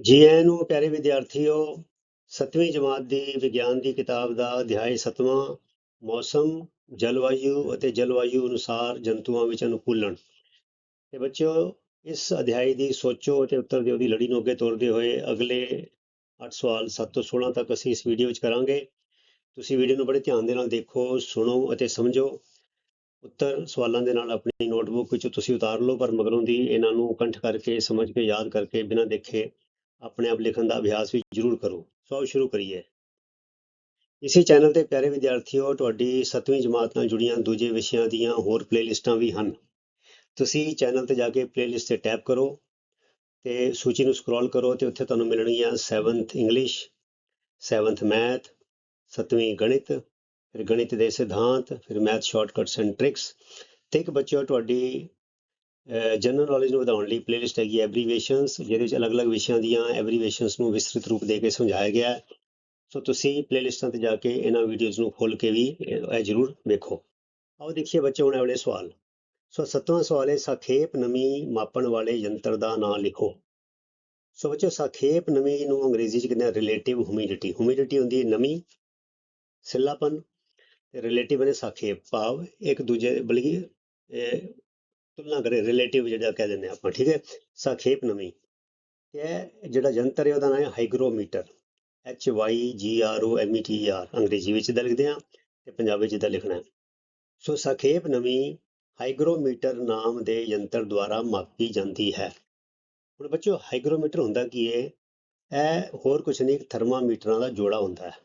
ਜੀ ਆਇਆਂ ਨੂੰ ਪਿਆਰੇ ਵਿਦਿਆਰਥੀਓ, ਸੱਤਵੀਂ ਜਮਾਤ ਦੀ ਵਿਗਿਆਨ ਦੀ ਕਿਤਾਬ ਦਾ ਅਧਿਆਇ ਸੱਤਵਾਂ, ਮੌਸਮ, ਜਲਵਾਯੂ ਅਤੇ ਜਲਵਾਯੂ ਅਨੁਸਾਰ ਜੰਤੂਆਂ ਵਿੱਚ ਅਨੁਕੂਲਣ। ਤੇ ਬੱਚਿਓ, ਇਸ ਅਧਿਆਇ ਦੀ ਸੋਚੋ ਅਤੇ ਉੱਤਰ ਦਿਓ ਦੀ ਲੜੀ ਨੂੰ ਅੱਗੇ ਤੋਰਦੇ ਹੋਏ ਅਗਲੇ 8 ਸਵਾਲ 7 ਤੋਂ 16 ਤੱਕ ਅਸੀਂ ਇਸ ਵੀਡੀਓ ਵਿੱਚ ਕਰਾਂਗੇ। ਤੁਸੀਂ ਵੀਡੀਓ ਨੂੰ ਬੜੇ ਧਿਆਨ ਦੇ ਨਾਲ ਦੇਖੋ, ਸੁਣੋ ਅਤੇ ਸਮਝੋ। ਉੱਤਰ ਸਵਾਲਾਂ ਦੇ ਨਾਲ ਆਪਣੀ ਨੋਟਬੁੱਕ ਵਿੱਚੋਂ ਤੁਸੀਂ ਉਤਾਰ ਲਓ, ਪਰ ਮਗਰੋਂ ਦੀ ਇਹਨਾਂ ਨੂੰ ਕੰਠ ਕਰਕੇ, ਸਮਝ ਕੇ, ਯਾਦ ਕਰਕੇ ਬਿਨਾਂ ਦੇਖੇ ਆਪਣੇ ਆਪ ਲਿਖਣ ਦਾ ਅਭਿਆਸ ਵੀ ਜ਼ਰੂਰ ਕਰੋ, ਸੋ ਆਓ ਸ਼ੁਰੂ ਕਰੀਏ। ਇਸੇ ਚੈਨਲ ਤੇ ਪਿਆਰੇ ਵਿਦਿਆਰਥੀਓ, ਤੁਹਾਡੀ 7ਵੀਂ ਜਮਾਤ ਨਾਲ ਜੁੜੀਆਂ ਦੂਜੇ ਵਿਸ਼ਿਆਂ ਦੀਆਂ ਹੋਰ ਪਲੇਲਿਸਟਾਂ ਵੀ ਹਨ। ਤੁਸੀਂ ਚੈਨਲ ਤੇ ਜਾ ਕੇ ਪਲੇਲਿਸਟ ਤੇ ਟੈਪ ਕਰੋ ਤੇ ਸੂਚੀ ਨੂੰ ਸਕਰੋਲ ਕਰੋ ਤੇ ਉੱਥੇ ਤੁਹਾਨੂੰ ਮਿਲਣਗੀਆਂ 7th ਇੰਗਲਿਸ਼ 7th ਮੈਥ 7ਵੀਂ ਗਣਿਤ, ਫਿਰ ਗਣਿਤ ਦੇ ਸਿਧਾਂਤ, ਫਿਰ ਮੈਥ ਸ਼ਾਰਟਕਟਸ ਐਂਡ ਟ੍ਰਿਕਸ ਤੇ ਇੱਕ ਬੱਚਿਓ, ਤੁਹਾਡੀ ਜਨਰਲ ਨੌਲੇਜ ਨੂੰ ਵਧਾਉਣ ਲਈ ਪਲੇਲਿਸਟ ਹੈਗੀ ਐਬਰੀਵੇਸ਼ਨਸ ਜਿਹਦੇ ਵਿੱਚ ਅਲੱਗ-ਅਲੱਗ ਵਿਸ਼ਿਆਂ ਦੀਆਂ ਐਬਰੀਵੇਸ਼ਨਸ ਨੂੰ ਵਿਸਤ੍ਰਿਤ ਰੂਪ ਦੇ ਕੇ ਸਮਝਾਇਆ ਗਿਆ ਹੈ। ਸੋ ਤੁਸੀਂ ਪਲੇਲਿਸਟਾਂ ਤੇ ਜਾ ਕੇ ਇਹਨਾਂ ਵੀਡੀਓਜ਼ ਨੂੰ ਖੋਲ ਕੇ ਵੀ ਇਹ ਜ਼ਰੂਰ ਵੇਖੋ। ਆਓ ਦੇਖੀਏ ਬੱਚੇ ਹੁਣ ਅਗਲੇ ਸਵਾਲ। ਸੋ ਸੱਤਵਾਂ ਸਵਾਲ ਹੈ, ਸਾਖੇਪ ਨਮੀ ਮਾਪਣ ਵਾਲੇ ਯੰਤਰ ਦਾ ਨਾਮ ਲਿਖੋ। ਸੋ ਬੱਚੋ, ਸਾਖੇਪ ਨਮੀ ਨੂੰ ਅੰਗਰੇਜ਼ੀ ਚ ਕਹਿੰਦੇ ਰਿਲੇਟਿਵ ਹਿਊਮਿਡਿਟੀ ਹਿਊਮਿਡਿਟੀ ਹੁੰਦੀ ਹੈ ਨਮੀ, ਸਿੱਲਾਪਨ ਤੇ ਰਿਲੇਟਿਵ ਨੇ ਸਾਖੇਪ ਭਾਵ, ਇੱਕ ਦੂਜੇ ਬਲਕਿ ਤੁਲਨਾ ਕਰੇ ਰਿਲੇਟਿਵ ਜਿਹੜਾ ਕਹਿ ਦਿੰਦੇ ਆਪਾਂ, ਠੀਕ ਹੈ? ਸਾਖੇਪ ਨਮੀ ਇਹ ਜਿਹੜਾ ਯੰਤਰ ਹੈ, ਉਹਦਾ ਨਾਮ ਹੈ hygrometer H Y G R O M E T R ਅੰਗਰੇਜ਼ੀ ਵਿੱਚ ਦਾ ਲਿਖਦੇ ਆ ਤੇ ਪੰਜਾਬੀ ਵਿੱਚ ਦਾ ਲਿਖਣਾ ਹੈ। ਸੋ ਸਾਖੇਪ ਨਮੀ ਹਾਈਗਰੋਮੀਟਰ ਨਾਮ ਦੇ ਯੰਤਰ ਦੁਆਰਾ ਮਾਪੀ ਜਾਂਦੀ ਹੈ। ਹੁਣ ਬੱਚਿਓ ਹਾਈਗਰੋਮੀਟਰ ਹੁੰਦਾ ਕੀ ਹੈ ਇਹ ਹੋਰ ਕੁਝ ਨਹੀਂ ਥਰਮਾਮੀਟਰਾਂ ਦਾ ਜੋੜਾ ਹੁੰਦਾ ਹੈ।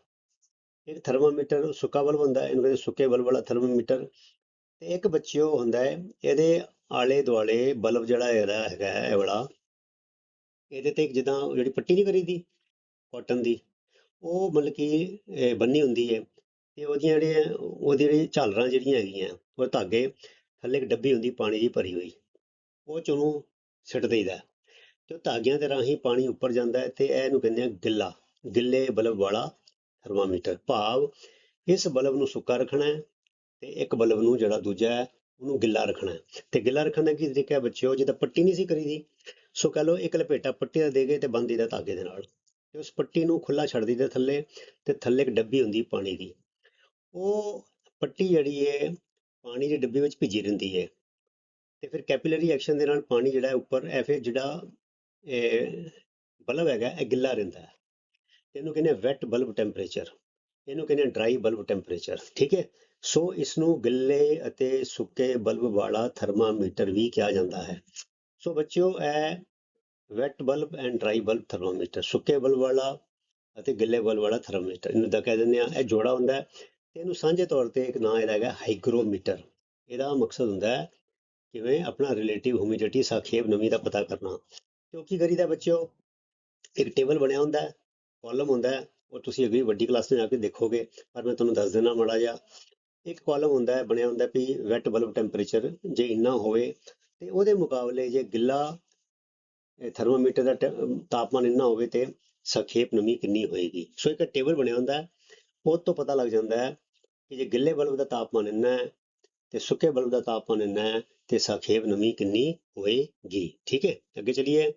ਇੱਕ ਥਰਮਾਮੀਟਰ ਸੁੱਕਾ ਬਲਬ ਹੁੰਦਾ ਹੈ, ਇਹਨੂੰ ਕਹਿੰਦੇ ਸੁੱਕੇ ਬਲਬ ਵਾਲਾ ਥਰਮਾਮੀਟਰ ਤੇ ਇੱਕ ਬੱਚਿਓ ਹੁੰਦਾ ਹੈ, ਇਹਦੇ ਆਲੇ ਦੁਆਲੇ ਬਲਬ ਜਿਹੜਾ ਇਹਦਾ ਹੈਗਾ ਹੈ, ਇਹ ਵਾਲਾ। ਇਹਦੇ ਤੇ ਜਿੱਦਾਂ ਜਿਹੜੀ ਪੱਟੀ ਨਹੀਂ ਕਰੀਦੀ ਕਾਟਨ ਦੀ, ਉਹ ਮਤਲਬ ਕਿ ਇਹ ਬੰਨੀ ਹੁੰਦੀ ਹੈ ਤੇ ਉਹਦੀਆਂ ਜਿਹੜੀਆਂ ਉਹਦੀ ਜਿਹੜੀ ਝਾਲਰਾਂ ਜਿਹੜੀਆਂ ਹੈਗੀਆਂ, ਉਹ ਧਾਗੇ ਥੱਲੇ ਇੱਕ ਡੱਬੀ ਹੁੰਦੀ, ਪਾਣੀ ਦੀ ਭਰੀ ਹੋਈ, ਉਹ ਚ ਉਹਨੂੰ ਸਿੱਟ ਦੇਈਦਾ ਤੇ ਉਹ ਧਾਗਿਆਂ ਦੇ ਰਾਹੀਂ ਪਾਣੀ ਉੱਪਰ ਜਾਂਦਾ ਹੈ ਤੇ ਇਹਨੂੰ ਕਹਿੰਦੇ ਆ ਗਿੱਲਾ, ਗਿੱਲੇ ਬਲਬ ਵਾਲਾ ਥਰਮਾਮੀਟਰ। ਭਾਵ ਇਸ ਬਲਬ ਨੂੰ ਸੁੱਕਾ ਰੱਖਣਾ ਹੈ ਤੇ ਇੱਕ ਬਲਬ ਨੂੰ ਜਿਹੜਾ ਦੂਜਾ ਹੈ, ਉਹਨੂੰ ਗਿੱਲਾ ਰੱਖਣਾ ਹੈ। ਤੇ ਗਿੱਲਾ ਰੱਖਣ ਦਾ ਕੀ ਤਰੀਕਾ ਹੈ ਬੱਚਿਓ ਜਿੱਦਾਂ ਪੱਟੀ ਨਹੀਂ ਸੀ ਕਰੀਦੀ ਸੋ ਕਹ ਲਓ ਇੱਕ ਲਪੇਟਾ ਪੱਟੀ ਦਾ ਦੇ ਗਏ ਤੇ ਬੰਦ ਦਾ ਧਾਗੇ ਦੇ ਨਾਲ। ਤੇ ਉਸ ਪੱਟੀ ਨੂੰ ਖੁੱਲਾ ਛੱਡ ਦਈਦਾ ਥੱਲੇ, ਤੇ ਥੱਲੇ ਇੱਕ ਡੱਬੀ ਹੁੰਦੀ ਪਾਣੀ ਦੀ। ਉਹ ਪੱਟੀ ਜਿਹੜੀ ਹੈ, ਪਾਣੀ ਦੀ ਡੱਬੀ ਵਿੱਚ ਭਿੱਜੀ ਰਹਿੰਦੀ ਹੈ। ਤੇ ਫਿਰ ਕੈਪਿਲਰੀ ਐਕਸ਼ਨ ਦੇ ਨਾਲ ਪਾਣੀ ਜਿਹੜਾ ਹੈ ਉੱਪਰ, ਇਹ ਫਿਰ ਜਿਹੜਾ, ਇਹ ਬਲਬ ਹੈਗਾ, ਇਹ ਗਿੱਲਾ ਰਹਿੰਦਾ ਹੈ। ਇਹਨੂੰ ਕਹਿੰਦੇ ਵੈਟ ਬਲਬ ਟੈਂਪਰੇਚਰ ਇਹਨੂੰ ਕਹਿੰਦੇ ਡਰਾਈ ਬਲਬ ਟੈਂਪਰੇਚਰ ਠੀਕ ਹੈ? ਸੋ ਇਸ ਨੂੰ ਗਿੱਲੇ ਅਤੇ ਸੁੱਕੇ ਬਲਬ ਵਾਲਾ ਥਰਮਾਮੀਟਰ ਵੀ ਕਿਹਾ ਜਾਂਦਾ ਹੈ। ਸੋ ਬੱਚਿਓ, ਇਹ wet bulb and dry bulb thermometer, ਸੁੱਕੇ ਬਲਬ ਵਾਲਾ ਅਤੇ ਗਿੱਲੇ ਬਲਬ ਵਾਲਾ ਥਰਮਾਮੀਟਰ, ਇਹਨੂੰ ਤਾਂ ਕਹਿ ਦਿੰਦੇ ਆ ਇਹ ਜੋੜਾ ਹੁੰਦਾ ਹੈ। ਤੇ ਇਹਨੂੰ ਸਾਂਝੇ ਤੌਰ ਤੇ ਇੱਕ ਨਾਂ ਇਹਦਾ ਹੈਗਾ ਹਾਈਗਰੋਮੀਟਰ ਇਹਦਾ ਮਕਸਦ ਹੁੰਦਾ ਹੈ ਕਿਵੇਂ ਆਪਣਾ ਰਿਲੇਟਿਵ ਹਿਊਮਿਡਿਟੀ ਸਾਖੇਪ ਨਮੀ ਦਾ ਪਤਾ ਕਰਨਾ। ਕਿਉਂਕਿ ਕਰੀਦਾ ਬੱਚਿਓ? ਇੱਕ ਟੇਬਲ ਬਣਿਆ ਹੁੰਦਾ ਹੈ ਕਾਲਮ ਹੁੰਦਾ ਹੈ, ਉਹ ਤੁਸੀਂ ਅਗਲੀ ਵੱਡੀ ਕਲਾਸ 'ਚ ਜਾ ਕੇ ਦੇਖੋਗੇ, ਪਰ ਮੈਂ ਤੁਹਾਨੂੰ ਦੱਸ ਦੇਣਾ ਮਾੜਾ ਜਿਹਾ। ਇੱਕ ਕਾਲਮ ਹੁੰਦਾ ਹੈ, ਬਣਿਆ ਹੁੰਦਾ ਵੀ ਵੈਟ ਬਲਬ ਟੈਂਪਰੇਚਰ ਜੇ ਇੰਨਾ ਹੋਵੇ ਤੇ ਉਹਦੇ ਮੁਕਾਬਲੇ ਜੇ ਗਿੱਲਾ ਥਰਮੋਮੀਟਰ ਦਾ ਟੈ- ਤਾਪਮਾਨ ਇੰਨਾ ਹੋਵੇ ਤੇ ਸਖੇਪ ਨਮੀ ਕਿੰਨੀ ਹੋਏਗੀ। ਸੋ ਇੱਕ ਟੇਬਲ ਬਣਿਆ ਹੁੰਦਾ ਹੈ, ਉਹ ਤੋਂ ਪਤਾ ਲੱਗ ਜਾਂਦਾ ਹੈ ਕਿ ਜੇ ਗਿੱਲੇ ਬਲਬ ਦਾ ਤਾਪਮਾਨ ਇੰਨਾ ਹੈ ਤੇ ਸੁੱਕੇ ਬਲਬ ਦਾ ਤਾਪਮਾਨ ਇੰਨਾ ਹੈ ਤੇ ਸਖੇਪ ਨਮੀ ਕਿੰਨੀ ਹੋਏਗੀ। ਠੀਕ ਹੈ? ਅੱਗੇ ਚਲੀਏ।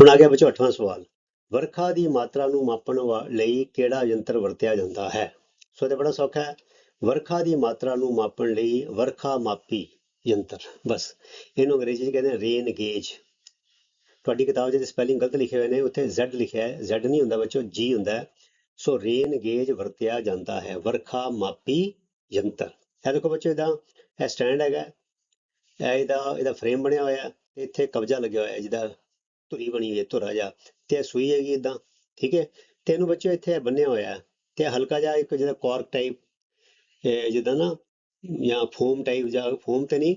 ਹੁਣ ਆ ਗਿਆ ਬੱਚੋ 8ਵਾਂ ਸਵਾਲ। ਵਰਖਾ ਦੀ ਮਾਤਰਾ ਨੂੰ ਮਾਪਣ ਵਾ- ਲਈ ਕਿਹੜਾ ਯੰਤਰ ਵਰਤਿਆ ਜਾਂਦਾ ਹੈ? ਸੋ ਇਹ ਬੜਾ ਸੌਖਾ ਹੈ। ਵਰਖਾ ਦੀ ਮਾਤਰਾ ਨੂੰ ਮਾਪਣ ਲਈ ਵਰਖਾ ਮਾਪੀ ਯੰਤਰ। ਬਸ, ਇਹਨੂੰ ਅੰਗਰੇਜ਼ੀ ਚ ਕਹਿੰਦੇ ਰੇਨ ਗੇਜ। ਤੁਹਾਡੀ ਕਿਤਾਬ 'ਚ ਸਪੈਲਿੰਗ ਗਲਤ ਲਿਖੇ ਹੋਏ ਨੇ, ਉੱਥੇ Z ਲਿਖਿਆ ਹੈ। Z ਨਹੀਂ ਹੁੰਦਾ ਬੱਚੋ, G ਹੁੰਦਾ ਸੋ ਰੇਨ ਗੇਜ ਵਰਤਿਆ ਜਾਂਦਾ ਹੈ, ਵਰਖਾ ਮਾਪੀ ਯੰਤਰ। ਇਹ ਦੇਖੋ ਬੱਚੋ, ਇਹਦਾ, ਇਹ ਸਟੈਂਡ ਹੈਗਾ। ਇਹਦਾ ਇਹਦਾ ਫਰੇਮ ਬਣਿਆ ਹੋਇਆ ਤੇ ਇੱਥੇ ਕਬਜ਼ਾ ਲੱਗਿਆ ਹੋਇਆ ਹੈ, ਜਿਹਦਾ ਧੁਰੀ ਬਣੀ ਹੋਈ ਹੈ, ਧੁਰਾ ਜਿਹਾ। ਤੇ ਇਹ ਸੂਈ ਹੈਗੀ ਇਦਾਂ ਠੀਕ ਹੈ? ਤੇ ਇਹਨੂੰ ਬੱਚੋ ਇੱਥੇ ਬੰਨਿਆ ਹੋਇਆ ਤੇ ਹਲਕਾ ਜਿਹਾ ਇੱਕ ਜਿਹੜਾ ਕੋਰਕ ਟਾਈਪ ਜਿੱਦਾਂ ਨਾ ਜਾਂ ਫੋਮ ਟਾਈਪ ਜਾਂ ਫੋਮ ਤੇ ਨਹੀਂ,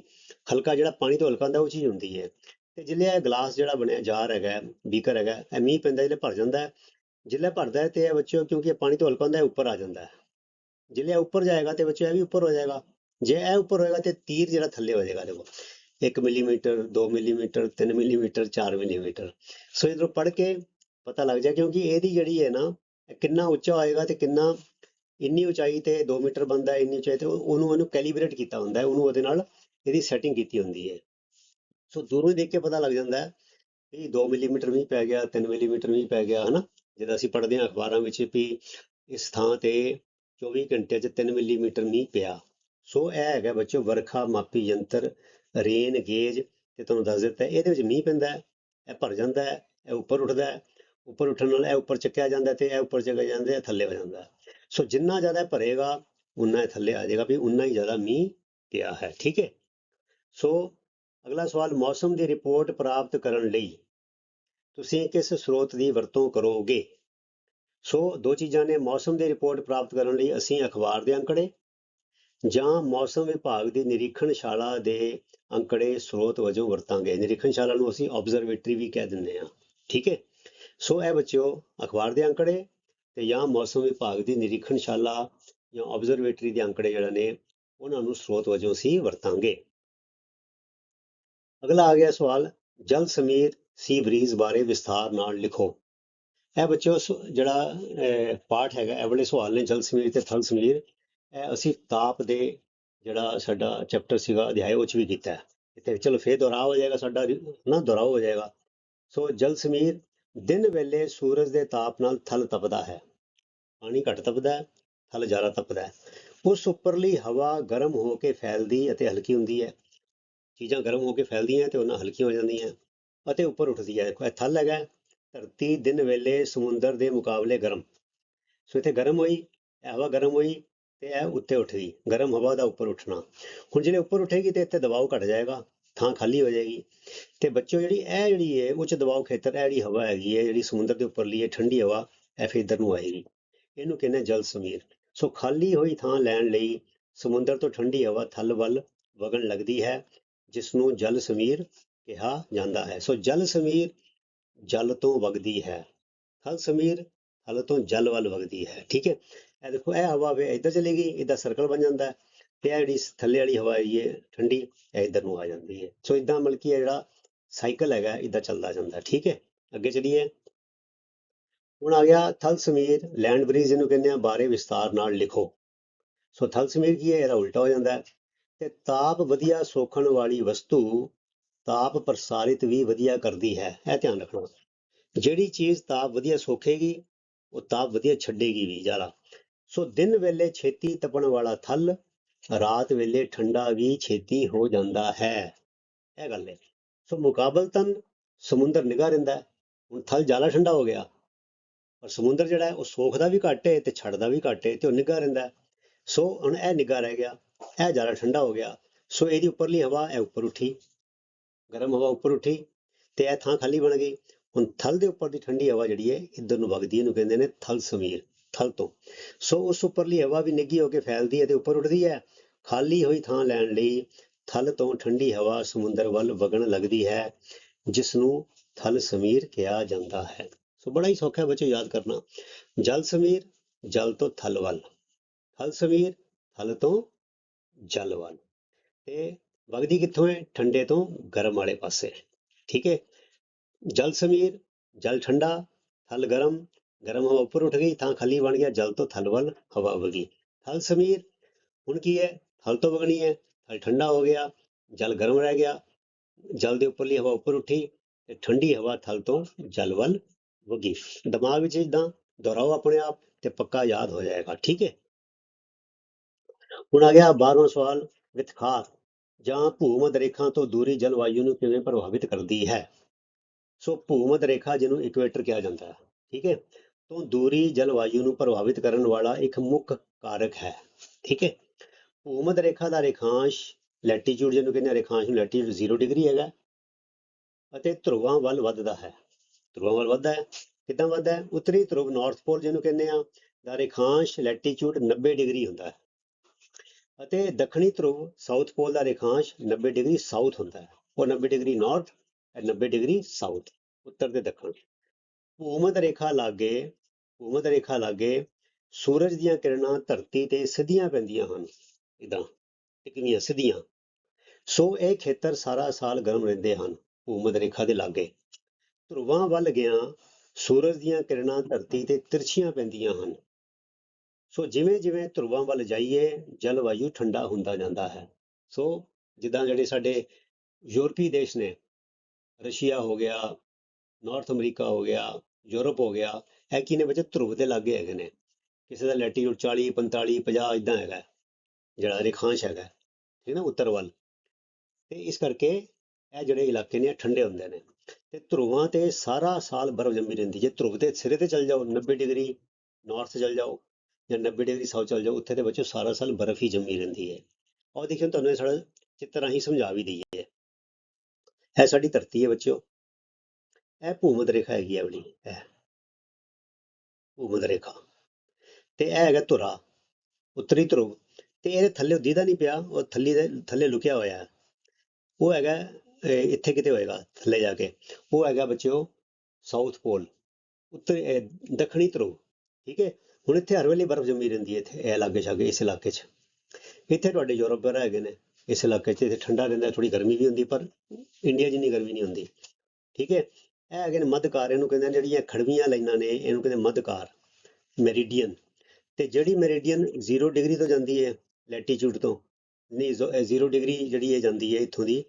ਹਲਕਾ ਜਿਹੜਾ ਪਾਣੀ ਤੋਂ ਹਲਕਾ ਹੁੰਦਾ, ਉਹ ਚੀਜ਼ ਹੁੰਦੀ ਹੈ। ਤੇ ਜਿੱਲੇ ਇਹ ਗਲਾਸ ਜਿਹੜਾ ਬਣਿਆ ਜਾਰ ਹੈਗਾ ਬੀਕਰ ਹੈਗਾ, ਇਹ ਮੀਂਹ ਪੈਂਦਾ, ਜਿੱਲੇ ਭਰ ਜਾਂਦਾ ਹੈ, ਜਿੱਲੇ ਭਰਦਾ ਹੈ ਤੇ ਇਹ ਬੱਚਿਓ, ਕਿਉਂਕਿ ਇਹ ਪਾਣੀ ਤੋਂ ਹਲਕਾ ਹੁੰਦਾ ਹੈ ਉੱਪਰ ਆ ਜਾਂਦਾ ਹੈ। ਜਿੱਲੇ ਇਹ ਉੱਪਰ ਜਾਏਗਾ ਤੇ ਬੱਚਿਓ, ਇਹ ਵੀ ਉੱਪਰ ਹੋ ਜਾਏਗਾ। ਜੇ ਇਹ ਉੱਪਰ ਹੋਏਗਾ ਤੇ ਤੀਰ ਜਿਹੜਾ ਥੱਲੇ ਹੋ ਜਾਏਗਾ, ਦੇਖੋ 1 millimetre 2 millimetre 3 millimetre 4 millimetre so ਇਧਰੋਂ ਪੜ ਕੇ ਪਤਾ ਲੱਗ ਜਾ ਕਿਉਂਕਿ ਇਹਦੀ ਜਿਹੜੀ ਹੈ ਨਾ ਕਿੰਨਾ ਉੱਚਾ ਹੋਏਗਾ ਤੇ ਕਿੰਨਾ ਇੰਨੀ ਉਚਾਈ ਤੇ 2 ਮੀਟਰ ਬੰਦਾ ਇੰਨੀ ਉਚਾਈ ਤੇ ਉਹਨੂੰ ਉਹਨੂੰ ਕੈਲੀਬ੍ਰੇਟ ਕੀਤਾ ਹੁੰਦਾ ਹੈ, ਉਹਨੂੰ ਉਹਦੇ ਨਾਲ ਇਹਦੀ ਸੈਟਿੰਗ ਕੀਤੀ ਹੁੰਦੀ ਹੈ। ਸੋ ਦੂਰੋਂ ਹੀ ਦੇਖ ਕੇ ਪਤਾ ਲੱਗ ਜਾਂਦਾ ਹੈ ਵੀ 2 ਮਿਲੀਮੀਟਰ ਮੀਂਹ ਪੈ ਗਿਆ 3 ਮਿਲੀਮੀਟਰ ਵੀ ਪੈ ਗਿਆ, ਹਨਾ? ਜਿੱਦਾਂ ਅਸੀਂ ਪੜ੍ਹਦੇ ਹਾਂ ਅਖਬਾਰਾਂ ਵਿੱਚ ਵੀ ਇਸ ਥਾਂ ਤੇ 24 ਘੰਟੇ 'ਚ 3 ਮਿਲੀਮੀਟਰ ਮੀਂਹ ਪਿਆ। ਸੋ ਇਹ ਹੈਗਾ ਬੱਚਿਓ ਵਰਖਾ ਮਾਪੀ ਯੰਤਰ, ਰੇਨ ਗੇਜ ਤੇ ਤੁਹਾਨੂੰ ਦੱਸ ਦਿੱਤਾ ਇਹਦੇ ਵਿੱਚ ਮੀਂਹ ਪੈਂਦਾ ਹੈ, ਇਹ ਭਰ ਜਾਂਦਾ ਹੈ, ਇਹ ਉੱਪਰ ਉੱਠਦਾ ਹੈ, ਉੱਪਰ ਉੱਠਣ ਨਾਲ ਇਹ ਉੱਪਰ ਚੱਕਿਆ ਜਾਂਦਾ ਹੈ ਤੇ ਇਹ ਉੱਪਰ ਚੱਕਿਆ ਜਾਂਦਾ ਹੈ ਥੱਲੇ ਹੋ ਜਾਂਦਾ ਸੋ ਜਿੰਨਾ ਜ਼ਿਆਦਾ ਭਰੇਗਾ, ਉਨਾ ਇਹ ਥੱਲੇ ਆ ਜਾਏਗਾ ਵੀ ਉਨਾ ਹੀ ਜ਼ਿਆਦਾ ਮੀਂਹ ਪਿਆ ਹੈ, ਠੀਕ ਹੈ? ਸੋ ਅਗਲਾ ਸਵਾਲ, ਮੌਸਮ ਦੀ ਰਿਪੋਰਟ ਪ੍ਰਾਪਤ ਕਰਨ ਲਈ ਤੁਸੀਂ ਕਿਸ ਸਰੋਤ ਦੀ ਵਰਤੋਂ ਕਰੋਗੇ? ਸੋ ਦੋ ਚੀਜ਼ਾਂ ਨੇ, ਮੌਸਮ ਦੀ ਰਿਪੋਰਟ ਪ੍ਰਾਪਤ ਕਰਨ ਲਈ ਅਸੀਂ ਅਖਬਾਰ ਦੇ ਅੰਕੜੇ ਜਾਂ ਮੌਸਮ ਵਿਭਾਗ ਦੀ ਨਿਰੀਖਣਸ਼ਾਲਾ ਦੇ ਅੰਕੜੇ ਸਰੋਤ ਵਜੋਂ ਵਰਤਾਂਗੇ। ਨਿਰੀਖਣਸ਼ਾਲਾ ਨੂੰ ਅਸੀਂ ਆਬਜ਼ਰਵੇਟਰੀ ਵੀ ਕਹਿ ਦਿੰਦੇ ਹਾਂ, ਠੀਕ ਹੈ? ਸੋ ਇਹ ਬੱਚਿਓ, ਅਖਬਾਰ ਦੇ ਅੰਕੜੇ ਤੇ ਜਾਂ ਮੌਸਮ ਵਿਭਾਗ ਦੀ ਨਿਰੀਖਣਸ਼ਾਲਾ ਜਾਂ ਆਬਜ਼ਰਵੇਟਰੀ ਦੇ ਅੰਕੜੇ ਜਿਹੜੇ ਨੇ, ਉਹਨਾਂ ਨੂੰ ਸਰੋਤ ਵਜੋਂ ਅਸੀਂ ਵਰਤਾਂਗੇ। ਅਗਲਾ ਆ ਗਿਆ ਸਵਾਲ, ਜਲ ਸਮੀਰ ਸੀ ਬਰੀਜ਼ ਬਾਰੇ ਵਿਸਥਾਰ ਨਾਲ ਲਿਖੋ। ਇਹ ਬੱਚਿਓ ਸ- ਜਿਹੜਾ ਪਾਠ ਹੈਗਾ, ਇਹ ਵਾਲੇ ਸਵਾਲ ਨੇ, ਜਲ ਸਮੀਰ ਤੇ ਥਲ ਸਮੀਰ। ਇਹ ਅਸੀਂ ਤਾਪ ਦੇ ਜਿਹੜਾ ਸਾਡਾ ਚੈਪਟਰ ਸੀਗਾ, ਅਧਿਆਇ, ਉਹ 'ਚ ਵੀ ਕੀਤਾ। ਹੈ ਇੱਥੇ ਚਲੋ ਫੇਰ ਦੁਹਰਾਅ ਹੋ ਜਾਏਗਾ ਸਾਡਾ, ਨਾ ਦੁਹਰਾਅ ਹੋ ਜਾਏਗਾ। ਸੋ ਜਲ ਸਮੀਰ ਦਿਨ ਵੇਲੇ ਸੂਰਜ ਦੇ ਤਾਪ ਨਾਲ ਥਲ ਤਪਦਾ ਹੈ, ਪਾਣੀ ਘੱਟ ਤਪਦਾ ਹੈ, ਥਲ ਜ਼ਿਆਦਾ ਤਪਦਾ ਹੈ। ਉਸ ਉੱਪਰਲੀ ਹਵਾ ਗਰਮ ਹੋ ਕੇ ਫੈਲਦੀ ਅਤੇ ਹਲਕੀ ਹੁੰਦੀ ਹੈ। ਚੀਜ਼ਾਂ ਗਰਮ ਹੋ ਕੇ ਫੈਲਦੀਆਂ ਤੇ ਉਹਨਾਂ ਹਲਕੀਆਂ ਹੋ ਜਾਂਦੀਆਂ ਅਤੇ ਉੱਪਰ ਉੱਠਦੀ ਹੈ। ਇਹ ਥਲ ਹੈਗਾ ਧਰਤੀ ਦਿਨ ਵੇਲੇ ਸਮੁੰਦਰ ਦੇ ਮੁਕਾਬਲੇ ਗਰਮ। ਸੋ ਇੱਥੇ ਗਰਮ ਹੋਈ, ਇਹ ਹਵਾ ਗਰਮ ਹੋਈ ਤੇ ਇਹ ਉੱਤੇ ਉੱਠ ਗਈ। ਗਰਮ ਹਵਾ ਦਾ ਉੱਪਰ ਉੱਠਣਾ। ਹੁਣ ਜਿਹੜੇ ਉੱਪਰ ਉੱਠੇਗੀ ਤੇ ਇੱਥੇ ਦਬਾਅ ਘਟ ਜਾਏਗਾ। ਥਾਂ ਖਾਲੀ ਹੋ ਜਾਏਗੀ। ਤੇ ਬੱਚਿਓ, ਜਿਹੜੀ ਇਹ ਜਿਹੜੀ ਹੈ, ਉੱਚ ਦਬਾਅ ਖੇਤਰ, ਇਹ ਜਿਹੜੀ ਹਵਾ ਹੈਗੀ ਹੈ, ਜਿਹੜੀ ਸਮੁੰਦਰ ਦੇ ਉੱਪਰਲੀ ਹੈ, ਠੰਡੀ ਹਵਾ, ਇਹ ਫਿਰ ਇੱਧਰ ਨੂੰ ਆਏਗੀ। ਇਹਨੂੰ ਕਹਿੰਦੇ ਜਲ ਸਮੀਰ। ਸੋ ਖਾਲੀ ਹੋਈ ਥਾਂ ਲੈਣ ਲਈ ਸਮੁੰਦਰ ਤੋਂ ਠੰਡੀ ਹਵਾ ਥੱਲ ਵੱਲ ਵਗਣ ਲੱਗਦੀ ਹੈ ਜਿਸ ਨੂੰ ਜਲ ਸਮੀਰ ਕਿਹਾ ਜਾਂਦਾ ਹੈ। ਸੋ ਜਲ ਸਮੀਰ ਜਲ ਤੋਂ ਵਗਦੀ ਹੈ। ਥਲ ਸਮੀਰ ਥਲ ਤੋਂ ਜਲ ਵੱਲ ਵਗਦੀ ਹੈ। ਠੀਕ ਹੈ? ਇਹ ਦੇਖੋ, ਇਹ ਹਵਾ ਵੇ ਇੱਧਰ ਚਲੇਗੀ ਗਈ, ਇਹਦਾ ਸਰਕਲ ਬਣ ਜਾਂਦਾ ਹੈ। ਤੇ ਇਹ ਜਿਹੜੀ ਥੱਲੇ ਵਾਲੀ ਹਵਾ ਹੈਗੀ ਹੈ ਠੰਡੀ, ਇਹ ਇੱਧਰ ਨੂੰ ਆ ਜਾਂਦੀ ਹੈ ਸੋ ਇਦਾਂ ਮਤਲਬ ਕਿ ਇਹ ਜਿਹੜਾ ਸਾਈਕਲ ਹੈਗਾ, ਇਦਾਂ ਚੱਲਦਾ ਜਾਂਦਾ, ਠੀਕ ਹੈ? ਅੱਗੇ ਚਲੀਏ। ਹੁਣ ਆ ਗਿਆ ਥਲ ਸਮੀਰ ਲੈਂਡ ਬ੍ਰਿਜ ਇਹਨੂੰ ਕਹਿੰਦੇ ਆ, ਬਾਰੇ ਵਿਸਤਾਰ ਨਾਲ ਲਿਖੋ। ਸੋ ਥਲ ਸਮੀਰ ਕੀ ਹੈ? ਇਹਦਾ ਉਲਟਾ ਹੋ ਜਾਂਦਾ ਹੈ। ਤੇ ਤਾਪ ਵਧੀਆ ਸੋਖਣ ਵਾਲੀ ਵਸਤੂ, ਤਾਪ ਪ੍ਰਸਾਰਿਤ ਵੀ ਵਧੀਆ ਕਰਦੀ ਹੈ। ਇਹ ਧਿਆਨ ਰੱਖਣਾ। ਜਿਹੜੀ ਚੀਜ਼ ਤਾਪ ਵਧੀਆ ਸੋਖੇਗੀ, ਉਹ ਤਾਪ ਵਧੀਆ ਛੱਡੇਗੀ ਵੀ ਜ਼ਿਆਦਾ। ਸੋ ਦਿਨ ਵੇਲੇ ਛੇਤੀ ਤਪਣ ਵਾਲਾ ਥਲ ਰਾਤ ਵੇਲੇ ਠੰਡਾ ਵੀ ਛੇਤੀ ਹੋ ਜਾਂਦਾ ਹੈ। ਇਹ ਗੱਲ ਹੈ। ਸੋ ਮੁਕਾਬਲਤਨ ਸਮੁੰਦਰ ਨਿਗਾ ਰਹਿੰਦਾ ਹੁਣ ਥਲ ਜ਼ਿਆਦਾ ਠੰਡਾ ਹੋ ਗਿਆ। ਪਰ ਸਮੁੰਦਰ ਜਿਹੜਾ ਉਹ ਸੋਖਦਾ ਵੀ ਘੱਟ ਹੈ ਤੇ ਛੱਡਦਾ ਵੀ ਘੱਟ ਹੈ ਤੇ ਉਹ ਨਿਗਾ ਰਹਿੰਦਾ ਸੋ ਹੁਣ ਇਹ ਨਿਗਾ ਰਹਿ ਗਿਆ। ਇਹ ਜ਼ਿਆਦਾ ਠੰਡਾ ਹੋ ਗਿਆ। ਸੋ ਇਹਦੀ ਉੱਪਰਲੀ ਹਵਾ ਇਹ ਉੱਪਰ ਉੱਠੀ। ਗਰਮ ਹਵਾ ਉੱਪਰ ਉੱਠੀ ਤੇ ਇਹ ਥਾਂ ਖਾਲੀ ਬਣ ਗਈ। ਹੁਣ ਥਲ ਦੇ ਉੱਪਰ ਦੀ ਠੰਡੀ ਹਵਾ ਜਿਹੜੀ ਹੈ, ਇੱਧਰ ਨੂੰ ਵਗਦੀ ਇਹਨੂੰ ਕਹਿੰਦੇ ਨੇ ਥਲ ਸਮੀਰ। ਥਲ ਤੋਂ। ਸੋ ਉਸ ਉੱਪਰਲੀ ਹਵਾ ਵੀ ਨਿੱਗੀ ਹੋ ਕੇ ਫੈਲਦੀ ਹੈ ਤੇ ਉੱਪਰ ਉੱਠਦੀ ਹੈ। ਖਾਲੀ ਹੋਈ ਥਾਂ ਲੈਣ ਲਈ ਥਲ ਤੋਂ ਠੰਡੀ ਹਵਾ ਸਮੁੰਦਰ ਵੱਲ ਵਗਣ ਲੱਗਦੀ ਹੈ ਜਿਸ ਨੂੰ ਥਲ ਸਮੀਰ ਕਿਹਾ ਜਾਂਦਾ ਹੈ। ਸੋ ਬੜਾ ਹੀ ਸੌਖਾ ਹੈ ਬੱਚੇ ਯਾਦ ਕਰਨਾ। ਜਲ ਸਮੀਰ, ਜਲ ਤੋਂ ਥਲ ਵੱਲ। ਥਲ ਸਮੀਰ, ਥਲ ਤੋਂ ਜਲ ਵੱਲ। ਤੇ ਵਗਦੀ ਕਿੱਥੋਂ ਹੈ? ਠੰਡੇ ਤੋਂ ਗਰਮ ਵਾਲੇ ਪਾਸੇ। ਠੀਕ ਹੈ? ਜਲ ਸਮੀਰ, ਜਲ ਠੰਡਾ, ਥਲ ਗਰਮ ਗਰਮ ਹਵਾ ਉੱਪਰ ਉੱਠ ਗਈ ਤਾਂ ਖਾਲੀ ਬਣ ਗਿਆ ਜਲ ਤੋਂ ਥਲ ਵੱਲ ਹਵਾ ਵਗੀ। ਥਲ ਸਮੀਰ, ਹੁਣ ਕੀ ਹੈ? ਥਲ ਤੋਂ ਵਗਣੀ ਹੈ, ਥਲ ਠੰਡਾ ਹੋ ਗਿਆ, ਜਲ ਗਰਮ ਰਹਿ ਜਲ ਦੇ ਉੱਪਰਲੀ ਹਵਾ ਉੱਪਰ ਉੱਠੀ ਤੇ ਠੰਡੀ ਹਵਾ ਥਲ ਤੋਂ ਜਲ ਵੱਲ ਵਗੀ। ਦਿਮਾਗ ਵਿੱਚ ਇਦਾਂ ਦੁਹਰਾਓ ਆਪਣੇ ਆਪ ਤੇ ਪੱਕਾ ਯਾਦ ਹੋ ਜਾਏਗਾ, ਠੀਕ ਹੈ? ਹੁਣ ਆ ਗਿਆ 12ਵਾਂ ਸਵਾਲ ਵਿਤਖਾਰ ਜਾਂ ਭੂਮਧ ਰੇਖਾ ਤੋਂ ਦੂਰੀ ਜਲਵਾਯੂ ਨੂੰ ਕਿਵੇਂ ਪ੍ਰਭਾਵਿਤ ਕਰਦੀ ਹੈ? ਸੋ ਭੂਮਧ ਰੇਖਾ ਜਿਹਨੂੰ ਇਕੁਏਟਰ ਕਿਹਾ ਜਾਂਦਾ ਹੈ, ਠੀਕ ਹੈ? ਤੋਂ ਦੂਰੀ ਜਲਵਾਯੂ ਨੂੰ ਪ੍ਰਭਾਵਿਤ ਕਰਨ ਵਾਲਾ ਇੱਕ ਮੁੱਖ ਕਾਰਕ ਹੈ। ਠੀਕ ਹੈ? ਭੂਮਧ ਰੇਖਾ ਦਾ ਰੇਖਾਂਸ਼ ਲੈਟੀਟਿਊਡ ਜਿਹਨੂੰ ਕਹਿੰਦੇ ਆ, ਰੇਖਾਂਸ਼ ਨੂੰ ਲੈਟੀਟਿਊਡ 0 ਡਿਗਰੀ ਹੈਗਾ ਅਤੇ ਧਰੁਵਾਂ ਵੱਲ ਵੱਧਦਾ ਹੈ। ਧਰੁਵਾਂ ਵੱਲ ਵੱਧਦਾ ਹੈ। ਕਿੱਦਾਂ ਵੱਧਦਾ ਹੈ? ਉੱਤਰੀ ਧਰੁਵ ਨਾਰਥ ਪੋਲ ਜਿਹਨੂੰ ਕਹਿੰਦੇ ਆ, ਦਾ ਰੇਖਾਂਸ਼ ਲੈਟੀਟਿਊਡ 90 ਡਿਗਰੀ ਹੁੰਦਾ ਹੈ ਅਤੇ ਦੱਖਣੀ ਧਰੁਵ ਸਾਊਥ ਪੋਲ ਦਾ ਰੇਖਾਂਸ਼ 90 ਡਿਗਰੀ ਸਾਊਥ ਹੁੰਦਾ ਹੈ। ਉਹ 90 ਡਿਗਰੀ ਨਾਰਥ ਤੇ 90 ਡਿਗਰੀ ਸਾਊਥ ਉੱਤਰ ਤੇ ਦੱਖਣ। ਭੂਮਧ ਰੇਖਾ ਲਾਗੇ, ਭੂਮਧ ਰੇਖਾ ਲਾਗੇ ਸੂਰਜ ਦੀਆਂ ਕਿਰਨਾਂ ਧਰਤੀ ਤੇ ਸਿੱਧੀਆਂ ਪੈਂਦੀਆਂ ਹਨ। ਇਦਾਂ ਟਿਕਵੀਆਂ ਸਿੱਧੀਆਂ। ਸੋ ਇਹ ਖੇਤਰ ਸਾਰਾ ਸਾਲ ਗਰਮ ਰਹਿੰਦੇ ਹਨ, ਭੂਮਧ ਰੇਖਾ ਦੇ ਲਾਗੇ। ਧਰੁਵਾਂ ਵੱਲ ਗਿਆ, ਸੂਰਜ ਦੀਆਂ ਕਿਰਨਾਂ ਧਰਤੀ ਤੇ ਤਿਰਛੀਆਂ ਪੈਂਦੀਆਂ ਹਨ। ਸੋ ਜਿਵੇਂ ਜਿਵੇਂ ਧਰੁਵਾਂ ਵੱਲ ਜਾਈਏ, ਜਲਵਾਯੂ ਠੰਡਾ ਹੁੰਦਾ ਜਾਂਦਾ ਹੈ। ਸੋ ਜਿੱਦਾਂ ਜਿਹੜੇ ਸਾਡੇ ਯੂਰਪੀ ਦੇਸ਼ ਨੇ, ਰਸ਼ੀਆ ਹੋ ਗਿਆ, ਨਾਰਥ ਅਮਰੀਕਾ ਹੋ ਗਿਆ ਯੂਰਪ ਹੋ ਗਿਆ ਇਹ ਕੀ ਨੇ ਬੱਚੇ ਧਰੁਵ ਦੇ ਲਾਗੇ ਹੈਗੇ ਨੇ। ਕਿਸੇ ਦਾ ਲੈਟੀਟਿਊਡ 40 45 50 ਇਦਾਂ ਹੈਗਾ, ਜਿਹੜਾ ਰੇਖਾਂਸ਼ ਹੈਗਾ, ਠੀਕ ਹੈ ਨਾ, ਉੱਤਰ ਵੱਲ। ਤੇ ਇਸ ਕਰਕੇ ਇਹ ਜਿਹੜੇ ਇਲਾਕੇ ਨੇ ਠੰਡੇ ਹੁੰਦੇ ਨੇ। ਤੇ ਧਰੁਵਾਂ ਤੇ ਸਾਰਾ ਸਾਲ ਬਰਫ਼ ਜੰਮੀ ਰਹਿੰਦੀ, ਜੇ ਧਰੁਵ ਦੇ ਸਿਰੇ ਤੇ ਚੱਲ ਜਾਓ 90 ਡਿਗਰੀ ਨਾਰਥ ਚੱਲ ਜਾਓ ਜਾਂ 90 ਡਿਗਰੀ ਸਾਊਥ ਚੱਲ ਜਾਓ, ਉੱਥੇ ਦੇ ਬੱਚੋ ਸਾਰਾ ਸਾਲ ਬਰਫ਼ ਹੀ ਜੰਮੀ ਰਹਿੰਦੀ ਹੈ। ਔਰ ਦੇਖਿਓ, ਤੁਹਾਨੂੰ ਇਹ ਸਾਡਾ ਚਿੱਤਰ ਰਾਹੀਂ ਸਮਝਾ ਵੀ ਦਈਏ। ਇਹ ਸਾਡੀ ਧਰਤੀ ਹੈ ਬੱਚਿਓ। ਇਹ ਭੂਮਧ ਰੇਖਾ ਹੈਗੀ ਹੈ ਬੜੀ ਇਹ ਭੂਮਧ ਰੇਖਾ ਤੇ ਇਹ ਹੈਗਾ ਧੁਰਾ, ਉੱਤਰੀ ਧਰੁਵ। ਤੇ ਇਹਦੇ ਥੱਲੇ ਦੀਦਾ ਨਹੀਂ ਪਿਆ, ਉਹ ਥੱਲੇ ਦੇ, ਥੱਲੇ ਲੁਕਿਆ ਹੋਇਆ ਉਹ ਹੈਗਾ ਇੱਥੇ ਕਿਤੇ ਹੋਏਗਾ, ਥੱਲੇ ਜਾ ਕੇ। ਉਹ ਹੈਗਾ ਬੱਚਿਓ ਸਾਊਥ ਪੋਲ ਉੱਤਰ ਦੱਖਣੀ ਧਰੁਵ, ਠੀਕ ਹੈ? ਹੁਣ ਇੱਥੇ ਹਰ ਵੇਲੇ ਬਰਫ਼ ਜੰਮੀ ਰਹਿੰਦੀ ਹੈ ਇੱਥੇ, ਇਹ ਲਾਗੇ ਛਾਗੇ ਇਸ ਇਲਾਕੇ 'ਚ। ਇੱਥੇ ਤੁਹਾਡੇ ਯੂਰਪ ਵਗੈਰਾ ਹੈਗੇ ਨੇ, ਇਸ ਇਲਾਕੇ 'ਚ ਇੱਥੇ ਠੰਡਾ ਰਹਿੰਦਾ ਥੋੜੀ ਗਰਮੀ ਵੀ ਹੁੰਦੀ, ਪਰ ਇੰਡੀਆ ਜਿੰਨੀ ਗਰਮੀ ਨਹੀਂ ਹੁੰਦੀ, ਠੀਕ ਹੈ? ਇਹ ਹੈਗੇ ਨੇ ਮੱਧਕਾਰ, ਇਹਨੂੰ ਕਹਿੰਦੇ ਨੇ ਜਿਹੜੀਆਂ ਖੜਵੀਆਂ ਲਾਈਨਾਂ ਨੇ, ਇਹਨੂੰ ਕਹਿੰਦੇ ਮੱਧਕਾਰ ਮੈਰੀਡੀਅਨ ਤੇ ਜਿਹੜੀ ਮੈਰੀਡੀਅਨ 0 ਡਿਗਰੀ ਤੋਂ ਜਾਂਦੀ ਹੈ ਲੈਟੀਟਿਊਡ ਤੋਂ, ਨਹੀਂ 0 ਡਿਗਰੀ ਜਿਹੜੀ ਇਹ ਜਾਂਦੀ ਹੈ ਇੱਥੋਂ ਦੀ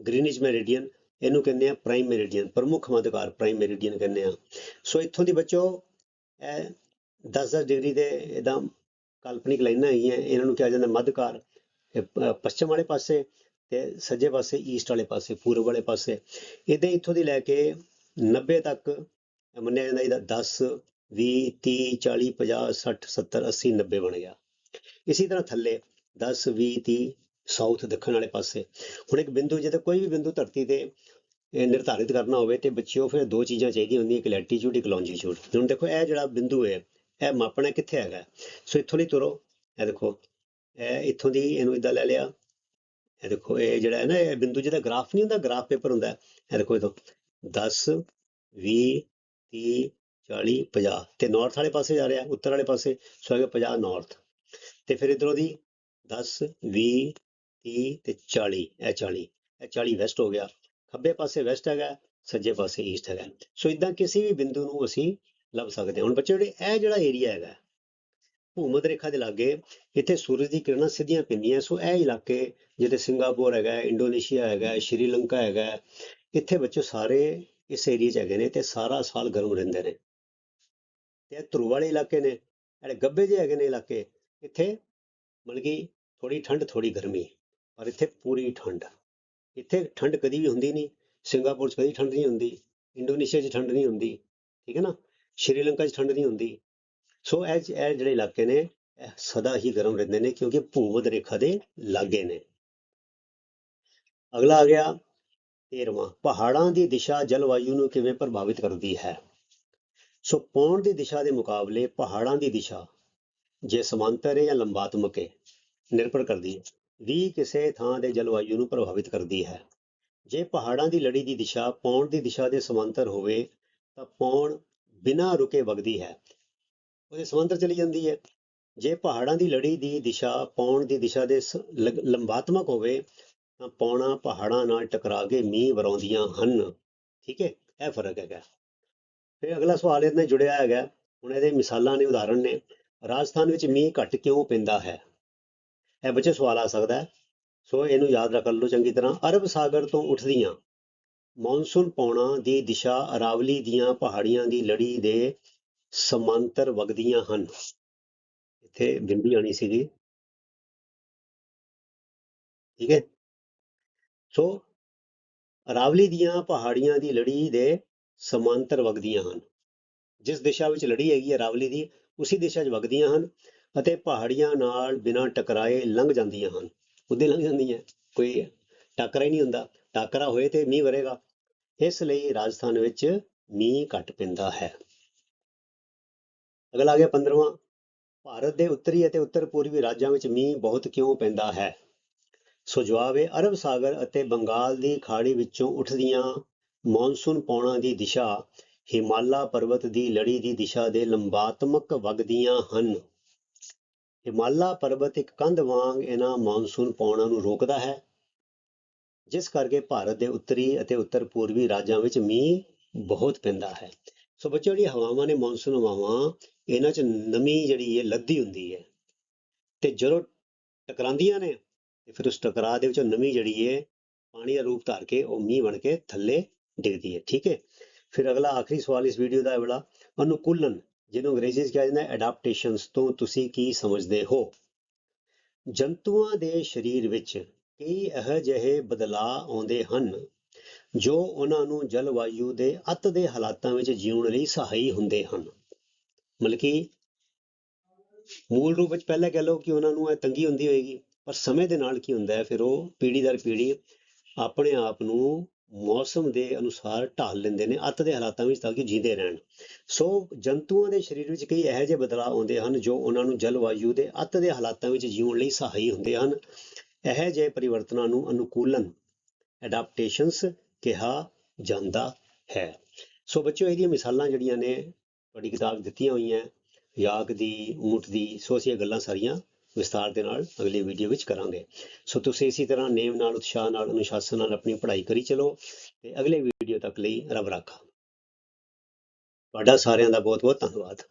ਗ੍ਰੀਨਿਚ ਮੈਰੀਡੀਅਨ ਇਹਨੂੰ ਕਹਿੰਦੇ ਆ ਪ੍ਰਾਈਮ ਮੈਰੀਡੀਅਨ ਪ੍ਰਮੁੱਖ ਮੱਧਕਾਰ ਪ੍ਰਾਈਮ ਮੈਰੀਡੀਅਨ ਕਹਿੰਦੇ ਆ। ਸੋ ਇੱਥੋਂ ਦੀ ਬੱਚੋ, ਇਹ 10-10 ਡਿਗਰੀ ਦੇ ਇਦਾਂ ਕਾਲਪਨਿਕ ਲਾਈਨਾਂ ਹੈਗੀਆਂ, ਇਹਨਾਂ ਨੂੰ ਕਿਹਾ ਜਾਂਦਾ ਮੱਧਕਾਰ ਇਹ ਪੱਛਮ ਵਾਲੇ ਪਾਸੇ ਤੇ ਸੱਜੇ ਪਾਸੇ ਈਸਟ ਵਾਲੇ ਪਾਸੇ, ਪੂਰਬ ਵਾਲੇ ਪਾਸੇ। ਇਹਦੇ ਇੱਥੋਂ ਦੀ ਲੈ ਕੇ 90 ਤੱਕ ਮੰਨਿਆ ਜਾਂਦਾ ਇਹਦਾ 10 20 30 40 50 60 70 80 90 ਬਣ ਗਿਆ। ਇਸੇ ਤਰ੍ਹਾਂ ਥੱਲੇ 10 20 30 ਸਾਊਥ ਦੱਖਣ ਵਾਲੇ ਪਾਸੇ। ਹੁਣ ਇੱਕ ਬਿੰਦੂ ਜਦੋਂ ਕੋਈ ਵੀ ਬਿੰਦੂ ਧਰਤੀ ਤੇ ਨਿਰਧਾਰਿਤ ਕਰਨਾ ਹੋਵੇ ਤੇ ਬੱਚਿਓ, ਫਿਰ ਦੋ ਚੀਜ਼ਾਂ ਚਾਹੀਦੀਆਂ ਹੁੰਦੀਆਂ, ਇੱਕ ਲੈਟੀਟਿਊਡ ਇੱਕ ਲੌਂਜੀਟਿਊਡ ਹੁਣ ਦੇਖੋ, ਇਹ ਜਿਹੜਾ ਬਿੰਦੂ ਹੈ, ਇਹ ਮਾਪਣਾ ਕਿੱਥੇ ਹੈਗਾ? ਸੋ ਇੱਥੋਂ ਦੀ ਤੁਰੋ, ਇਹ ਦੇਖੋ, ਇਹ ਇੱਥੋਂ ਦੀ ਇਹਨੂੰ ਇਦਾਂ ਲੈ ਲਿਆ। ਇਹ ਦੇਖੋ, ਇਹ ਜਿਹੜਾ ਹੈ ਨਾ, ਇਹ ਬਿੰਦੂ ਜਿਹਦਾ ਗ੍ਰਾਫ ਨਹੀਂ ਹੁੰਦਾ, ਗ੍ਰਾਫ ਪੇਪਰ ਹੁੰਦਾ। ਇਹ ਦੇਖੋ, ਇਹ ਤੋਂ ਦਸ, ਵੀਹ, ਤੀਹ, ਚਾਲੀ, ਪੰਜਾਹ ਤੇ ਨਾਰਥ ਵਾਲੇ ਪਾਸੇ ਜਾ ਰਿਹਾ, ਉੱਤਰ ਵਾਲੇ ਪਾਸੇ, ਸੋ ਹੈਗਾ 50 ਨਾਰਥ ਤੇ ਫਿਰ ਇਧਰੋਂ ਦੀ 10 20 30 ਤੇ 40 ਇਹ 40 ਇਹ 40 ਵੈਸਟ ਹੋ ਗਿਆ। ਖੱਬੇ ਪਾਸੇ ਵੈਸਟ ਹੈਗਾ, ਸੱਜੇ ਪਾਸੇ ਈਸਟ ਹੈਗਾ। ਸੋ ਇਦਾਂ ਕਿਸੇ ਵੀ ਬਿੰਦੂ ਨੂੰ ਅਸੀਂ ਲੱਭ ਸਕਦੇ ਹਾਂ। ਹੁਣ ਬੱਚੇ ਜਿਹੜੇ, ਇਹ ਜਿਹੜਾ ਏਰੀਆ ਹੈਗਾ, ਭੂਮਧ ਰੇਖਾ ਦੇ ਲਾਗੇ, ਇੱਥੇ ਸੂਰਜ ਦੀ ਕਿਰਨਾਂ ਸਿੱਧੀਆਂ ਪੈਂਦੀਆਂ। ਸੋ ਇਹ ਇਲਾਕੇ, ਜਿੱਥੇ ਸਿੰਗਾਪੁਰ ਹੈਗਾ ਇੰਡੋਨੇਸ਼ੀਆ ਹੈਗਾ ਸ਼੍ਰੀਲੰਕਾ ਹੈਗਾ ਇੱਥੇ ਬੱਚੇ ਸਾਰੇ ਇਸ ਏਰੀਆ 'ਚ ਹੈਗੇ ਨੇ ਤੇ ਸਾਰਾ ਸਾਲ ਗਰਮ ਰਹਿੰਦੇ ਨੇ। ਤੇ ਇਹ ਧਰੂ ਵਾਲੇ ਇਲਾਕੇ ਨੇ ਜਿਹੜੇ ਗੱਬੇ ਜਿਹੇ ਹੈਗੇ ਨੇ ਇਲਾਕੇ, ਇੱਥੇ ਮਤਲਬ ਕਿ ਥੋੜੀ ਠੰਡ ਥੋੜੀ ਗਰਮੀ, ਪਰ ਇੱਥੇ ਪੂਰੀ ਠੰਡ ਇੱਥੇ ਠੰਡ ਕਦੀ ਵੀ ਹੁੰਦੀ ਨਹੀਂ, ਸਿੰਗਾਪੁਰ 'ਚ ਕਦੀ ਠੰਡ ਨਹੀਂ ਹੁੰਦੀ, ਇੰਡੋਨੇਸ਼ੀਆ 'ਚ ਠੰਡ ਨਹੀਂ ਹੁੰਦੀ, ਠੀਕ ਹੈ ਨਾ? ਸ਼੍ਰੀਲੰਕਾ 'ਚ ਠੰਡ ਨਹੀਂ ਹੁੰਦੀ। ਸੋ ਇਹ ਇਹ ਜਿਹੜੇ ਇਲਾਕੇ ਨੇ, ਇਹ ਸਦਾ ਹੀ ਗਰਮ ਰਹਿੰਦੇ ਨੇ ਕਿਉਂਕਿ ਭੂਮਧ ਰੇਖਾ ਦੇ ਲਾਗੇ ਨੇ। ਅਗਲਾ ਆ ਗਿਆ 13ਵਾਂ ਪਹਾੜਾਂ ਦੀ ਦਿਸ਼ਾ ਜਲਵਾਯੂ ਨੂੰ ਕਿਵੇਂ ਪ੍ਰਭਾਵਿਤ ਕਰਦੀ ਹੈ? ਸੋ ਪੌਣ ਦੀ ਦਿਸ਼ਾ ਦੇ ਮੁਕਾਬਲੇ ਪਹਾੜਾਂ ਦੀ ਦਿਸ਼ਾ ਜੇ ਸਮਾਂਤਰ ਹੈ ਜਾਂ ਲੰਬਾਤਮਕ ਹੈ, ਨਿਰਭਰ ਕਰਦੀ ਹੈ। ਵੀ ਕਿਸੇ ਥਾਂ ਦੇ ਜਲਵਾਯੂ ਨੂੰ ਪ੍ਰਭਾਵਿਤ ਕਰਦੀ ਹੈ। ਜੇ ਪਹਾੜਾਂ ਦੀ ਲੜੀ ਦੀ ਦਿਸ਼ਾ ਪੌਣ ਦੀ ਦਿਸ਼ਾ ਦੇ ਸਮਾਂਤਰ ਹੋਵੇ, ਤਾਂ ਪੌਣ ਬਿਨਾਂ ਰੁਕੇ ਵਗਦੀ ਹੈ। ਉਹਦੇ ਸਮਾਂਤਰ ਚਲੀ ਜਾਂਦੀ ਹੈ। ਜੇ ਪਹਾੜਾਂ ਦੀ ਲੜੀ ਦੀ ਦਿਸ਼ਾ ਪੌਣ ਦੀ ਦਿਸ਼ਾ ਦੇ ਸ- ਲੰਬਾਤਮਕ ਹੋਵੇ ਤਾਂ ਪੌਣਾ ਪਹਾੜਾਂ ਨਾਲ ਟਕਰਾ ਕੇ ਮੀਂਹ ਵਰਾਉਂਦੀਆਂ ਹਨ। ਠੀਕ ਹੈ, ਇਹ ਫ਼ਰਕ ਹੈਗਾ। ਫਿਰ ਅਗਲਾ ਸਵਾਲ ਇਹਦੇ ਨਾਲ ਜੁੜਿਆ ਹੈਗਾ। ਹੁਣ ਇਹਦੇ ਮਿਸਾਲਾਂ ਨੇ ਉਦਾਹਰਣ ਨੇ। ਰਾਜਸਥਾਨ ਵਿੱਚ ਮੀਂਹ ਘੱਟ ਕਿਉਂ ਪੈਂਦਾ ਹੈ? ਇਹ ਬੱਚੇ ਸਵਾਲ ਆ ਸਕਦਾ ਹੈ। ਸੋ ਇਹਨੂੰ ਯਾਦ ਰੱਖ ਲਓ ਚੰਗੀ ਤਰ੍ਹਾਂ। ਅਰਬ ਸਾਗਰ ਤੋਂ ਉੱਠਦੀਆਂ ਮੌਨਸੂਨ ਪੌਣਾ ਦੀ ਦਿਸ਼ਾ ਅਰਾਵਲੀ ਦੀਆਂ ਪਹਾੜੀਆਂ ਦੀ ਲੜੀ ਦੇ ਸਮਾਂਤਰ ਵਗਦੀਆਂ ਹਨ। ਇੱਥੇ ਬਿੰਦੀ ਆਣੀ ਸੀਗੀ। ਠੀਕ ਹੈ। ਸੋ ਅਰਾਵਲੀ ਦੀਆਂ ਪਹਾੜੀਆਂ ਦੀ ਲੜੀ ਦੇ ਸਮਾਂਤਰ ਵਗਦੀਆਂ ਹਨ। ਜਿਸ ਦਿਸ਼ਾ ਵਿੱਚ ਲੜੀ ਹੈਗੀ ਹੈ ਅਰਾਵਲੀ ਦੀ, ਉਸੇ ਦਿਸ਼ਾ 'ਚ ਵਗਦੀਆਂ ਹਨ ਅਤੇ ਪਹਾੜੀਆਂ ਨਾਲ ਬਿਨਾਂ ਟਕਰਾਏ ਲੰਘ ਜਾਂਦੀਆਂ ਹਨ। ਉੱਦੇ ਲੰਘ ਜਾਂਦੀਆਂ ਕੋਈ ਟੱਕਰਾ ਹੀ ਨਹੀਂ ਹੁੰਦਾ। ਟੱਕਰਾ ਹੋਏ ਤੇ ਮੀਂਹ ਵਰੇਗਾ। ਇਸ ਲਈ ਰਾਜਸਥਾਨ ਵਿੱਚ ਮੀਂਹ ਘੱਟ ਪੈਂਦਾ ਹੈ। ਅਗਲਾ ਆ ਗਿਆ 15ਵਾਂ ਭਾਰਤ ਦੇ ਉੱਤਰੀ ਅਤੇ ਉੱਤਰ ਪੂਰਬੀ ਰਾਜਾਂ ਵਿੱਚ ਮੀਂਹ ਬਹੁਤ ਕਿਉਂ ਪੈਂਦਾ ਹੈ? ਸੋ ਜਵਾਬ ਹੈ ਅਰਬ ਸਾਗਰ ਅਤੇ ਬੰਗਾਲ ਦੀ ਖਾੜੀ ਵਿੱਚੋਂ ਉੱਠਦੀਆਂ ਮੌਨਸੂਨ ਪੌਣਾਂ ਦੀ ਦਿਸ਼ਾ ਹਿਮਾਲਾ ਪਰਬਤ ਦੀ ਲੜੀ ਦੀ ਦਿਸ਼ਾ ਦੇ ਲੰਬਾਤਮਕ ਵਗਦੀਆਂ ਹਨ। ਹਿਮਾਲਾ ਪਰਬਤ ਇੱਕ ਕੰਧ ਵਾਂਗ ਇਹਨਾਂ ਮੌਨਸੂਨ ਪੌਣਾਂ ਨੂੰ ਰੋਕਦਾ ਹੈ, ਜਿਸ ਕਰਕੇ ਭਾਰਤ ਦੇ ਉੱਤਰੀ ਅਤੇ ਉੱਤਰ ਪੂਰਬੀ ਰਾਜਾਂ ਵਿੱਚ ਮੀਂਹ ਬਹੁਤ ਪੈਂਦਾ ਹੈ। ਸੋ ਬੱਚਿਓ ਜਿਹੜੀ ਹਵਾਵਾਂ ਨੇ ਮੌਨਸੂਨ ਹਵਾਵਾਂ, ਇਹਨਾਂ 'ਚ ਨਮੀ ਜਿਹੜੀ ਹੈ, ਲੱਦੀ ਹੁੰਦੀ ਹੈ। ਤੇ ਜਦੋਂ ਟਕਰਾਉਂਦੀਆਂ ਨੇ ਤੇ ਫਿਰ ਉਸ ਟਕਰਾਅ ਦੇ ਵਿੱਚੋਂ ਨਮੀ ਜਿਹੜੀ ਹੈ ਪਾਣੀ ਦਾ ਰੂਪ ਧਾਰ ਕੇ ਉਹ ਮੀਂਹ ਬਣ ਕੇ ਥੱਲੇ ਡਿੱਗਦੀ ਹੈ ਠੀਕ ਹੈ ਫਿਰ ਅਗਲਾ ਆਖਰੀ ਸਵਾਲ ਇਸ ਵੀਡੀਓ ਦਾ ਇਹ ਵਾਲਾ ਅਨੁਕੂਲਨ ਜਿਹਨੂੰ ਅੰਗਰੇਜ਼ੀ 'ਚ ਕਿਹਾ ਜਾਂਦਾ ਹੈ ਐਡਾਪਟੇਸ਼ਨਸ ਤੋਂ ਤੁਸੀਂ ਕੀ ਸਮਝਦੇ ਹੋ? ਜੰਤੂਆਂ ਦੇ ਸਰੀਰ ਵਿੱਚ ਕਈ ਇਹੋ ਜਿਹੇ ਬਦਲਾਅ ਆਉਂਦੇ ਹਨ, ਜੋ ਉਹਨਾਂ ਨੂੰ ਜਲਵਾਯੂ ਦੇ ਅਤ ਦੇ ਹਾਲਾਤਾਂ ਵਿੱਚ ਜੀਉਣ ਲਈ ਸਹਾਈ ਹੁੰਦੇ ਹਨ। ਮਤਲਬ ਕਿ ਮੂਲ ਰੂਪ ਵਿੱਚ ਪਹਿਲਾਂ ਕਹਿ ਲਓ ਕਿ ਉਹਨਾਂ ਨੂੰ ਇਹ ਤੰਗੀ ਹੁੰਦੀ ਹੋਏਗੀ। ਪਰ ਸਮੇਂ ਦੇ ਨਾਲ ਕੀ ਹੁੰਦਾ ਹੈ, ਫਿਰ ਉਹ ਪੀੜ੍ਹੀ ਦਰ ਪੀੜ੍ਹੀ ਆਪਣੇ ਆਪ ਨੂੰ ਮੌਸਮ ਦੇ ਅਨੁਸਾਰ ਢਾਲ ਲੈਂਦੇ ਨੇ, ਅੱਤ ਦੇ ਹਾਲਾਤਾਂ ਵਿੱਚ ਤਾਂ ਕਿ ਜੀਂਦੇ ਰਹਿਣ। ਸੋ ਜੰਤੂਆਂ ਦੇ ਸਰੀਰ ਵਿੱਚ ਕਈ ਇਹੋ ਜਿਹੇ ਬਦਲਾਅ ਆਉਂਦੇ ਹਨ, ਜੋ ਉਹਨਾਂ ਨੂੰ ਜਲਵਾਯੂ ਦੇ ਅੱਤ ਦੇ ਹਾਲਾਤਾਂ ਵਿੱਚ ਜੀਉਣ ਲਈ ਸਹਾਈ ਹੁੰਦੇ ਹਨ। ਇਹੋ ਜਿਹੇ ਪਰਿਵਰਤਨਾਂ ਨੂੰ ਅਨੁਕੂਲਨ ਐਡਾਪਟੇਸ਼ਨਸ ਕਿਹਾ ਜਾਂਦਾ ਹੈ। ਸੋ ਬੱਚਿਓ, ਇਹਦੀਆਂ ਮਿਸਾਲਾਂ ਜਿਹੜੀਆਂ ਨੇ, ਤੁਹਾਡੀ ਕਿਤਾਬ ਦਿੱਤੀਆਂ ਹੋਈਆਂ, ਯਾਕ ਦੀ ਊਂਟ ਦੀ, ਸੋ ਅਸੀਂ ਇਹ ਗੱਲਾਂ ਸਾਰੀਆਂ ਵਿਸਤਾਰ ਦੇ ਨਾਲ ਅਗਲੀ ਵੀਡੀਓ ਵਿੱਚ ਕਰਾਂਗੇ। ਸੋ ਤੁਸੀਂ ਇਸੇ ਤਰ੍ਹਾਂ ਨੇਮ ਨਾਲ, ਉਤਸ਼ਾਹ ਨਾਲ, ਅਨੁਸ਼ਾਸਨ ਨਾਲ ਆਪਣੀ ਪੜ੍ਹਾਈ ਕਰੀ ਚਲੋ ਤੇ ਅਗਲੇ ਵੀਡੀਓ ਤੱਕ ਲਈ ਰੱਬ ਰਾਖਾ। ਤੁਹਾਡਾ ਸਾਰਿਆਂ ਦਾ ਬਹੁਤ ਬਹੁਤ ਧੰਨਵਾਦ।